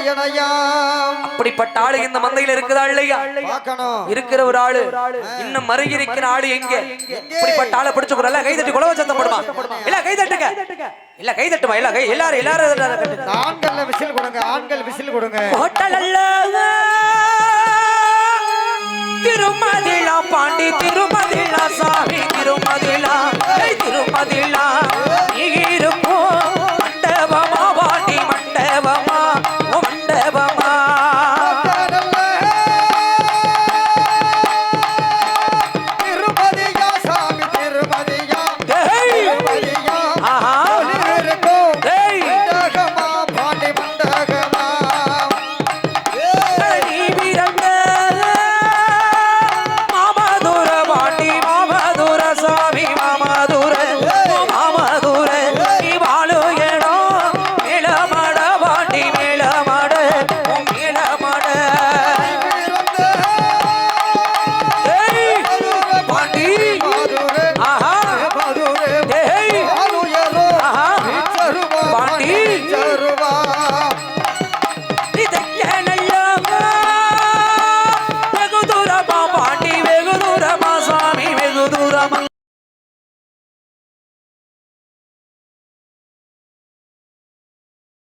நாராயணயாம் அப்படிப்பட்ட ஆளு இந்த மந்தையில இருக்குதா இல்லையா? இருக்கிற ஒரு ஆளு. இன்னும் மருகி இருக்கிற ஆளு எங்க? இப்படிப்பட்ட ஆளை பிடிச்சு கொடுல கை தட்டி குலவ சத்தம் போடுமா? இல்ல கை தட்டுங்க. இல்ல கை தட்டுமா? இல்ல கை எல்லாரும் எல்லாரும் ஆண்கள் விசில் கொடுங்க. ஆண்கள் விசில் கொடுங்க. ஹோட்டல் அல்ல. திருமதிலா பாண்டி திருமதிலா சாமி.